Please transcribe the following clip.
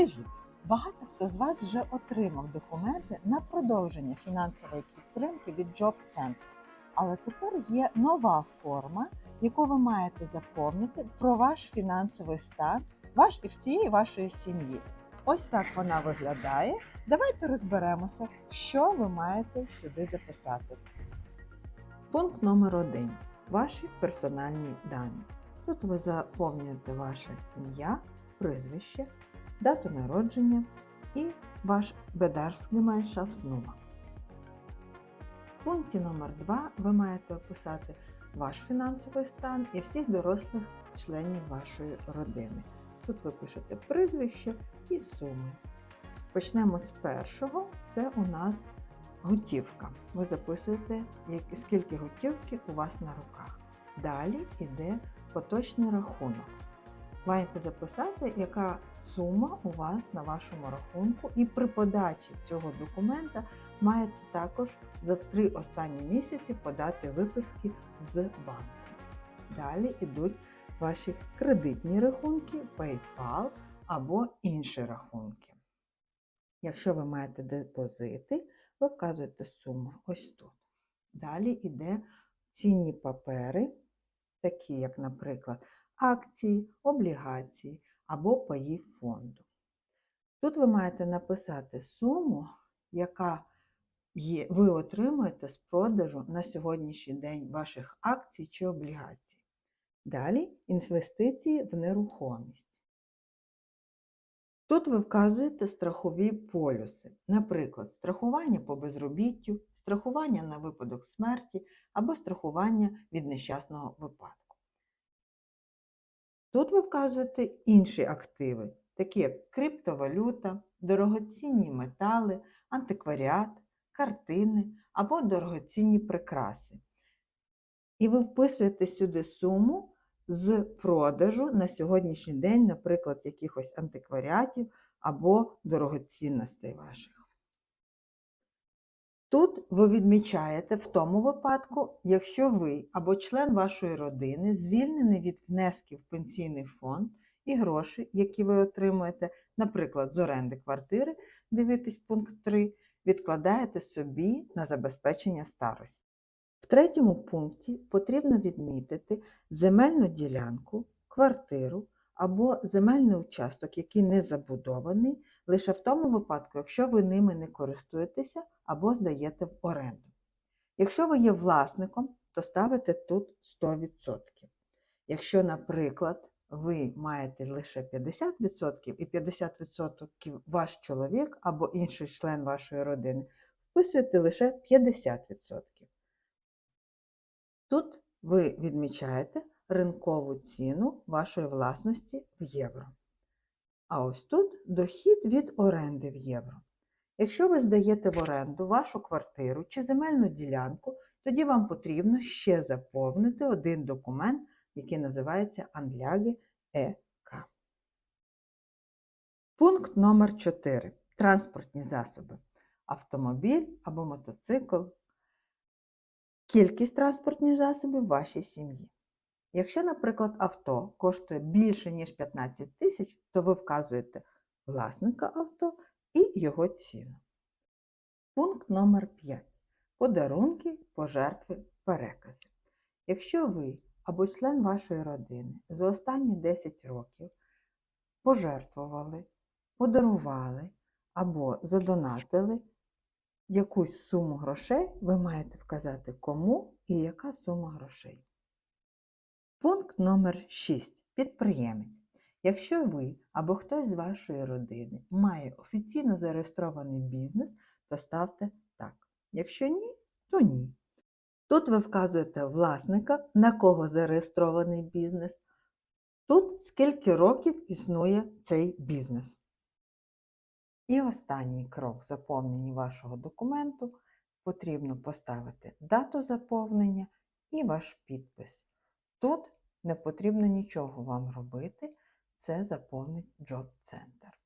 Привіт! Багато хто з вас вже отримав документи на продовження фінансової підтримки від Job Center. Але тепер є нова форма, яку ви маєте заповнити про ваш фінансовий стан, ваш і всієї вашої сім'ї. Ось так вона виглядає. Давайте розберемося, що ви маєте сюди записати. Пункт номер один. Ваші персональні дані. Тут ви заповнюєте ваше ім'я, прізвище, дату народження і ваш Бедарський-Майншафтснумер. В пункті номер 2 ви маєте описати ваш фінансовий стан і всіх дорослих членів вашої родини. Тут ви пишете прізвище і суми. Почнемо з першого. Це у нас готівка. Ви записуєте, скільки готівки у вас на руках. Далі йде поточний рахунок. Маєте записати, яка сума у вас на вашому рахунку, і при подачі цього документа маєте також за три останні місяці подати виписки з банку. Далі йдуть ваші кредитні рахунки, PayPal або інші рахунки. Якщо ви маєте депозити, ви вказуєте суму ось тут. Далі йде цінні папери, такі як, наприклад, акції, облігації або паї фонду. Тут ви маєте написати суму, яка є, ви отримуєте з продажу на сьогоднішній день ваших акцій чи облігацій. Далі інвестиції в нерухомість. Тут ви вказуєте страхові полюси, наприклад, страхування по безробіттю, страхування на випадок смерті або страхування від нещасного випадку. Тут ви вказуєте інші активи, такі як криптовалюта, дорогоцінні метали, антикваріат, картини або дорогоцінні прикраси. І ви вписуєте сюди суму з продажу на сьогоднішній день, наприклад, якихось антикваріатів або дорогоцінностей ваших. Тут ви відмічаєте в тому випадку, якщо ви або член вашої родини звільнений від внесків в пенсійний фонд і гроші, які ви отримуєте, наприклад, з оренди квартири, дивитесь пункт 3, відкладаєте собі на забезпечення старості. В третьому пункті потрібно відмітити земельну ділянку, квартиру або земельний участок, який не забудований, лише в тому випадку, якщо ви ними не користуєтеся або здаєте в оренду. Якщо ви є власником, то ставите тут 100%. Якщо, наприклад, ви маєте лише 50% і 50% ваш чоловік або інший член вашої родини, вписуєте лише 50%. Тут ви відмічаєте ринкову ціну вашої власності в євро. А ось тут дохід від оренди в євро. Якщо ви здаєте в оренду вашу квартиру чи земельну ділянку, тоді вам потрібно ще заповнити один документ, який називається Анляги ЕК. Пункт номер 4. Транспортні засоби. Автомобіль або мотоцикл. Кількість транспортних засобів вашій сім'ї. Якщо, наприклад, авто коштує більше, ніж 15 тисяч, то ви вказуєте власника авто і його ціну. Пункт номер 5. Подарунки, пожертви, перекази. Якщо ви або член вашої родини за останні 10 років пожертвували, подарували або задонатили якусь суму грошей, ви маєте вказати кому і яка сума грошей. Пункт номер 6. Підприємець. Якщо ви або хтось з вашої родини має офіційно зареєстрований бізнес, то ставте так. Якщо ні, то ні. Тут ви вказуєте власника, на кого зареєстрований бізнес. Тут скільки років існує цей бізнес. І останній крок заповнення вашого документу потрібно поставити дату заповнення і ваш підпис. Тут не потрібно нічого вам робити, це заповнить Job Center.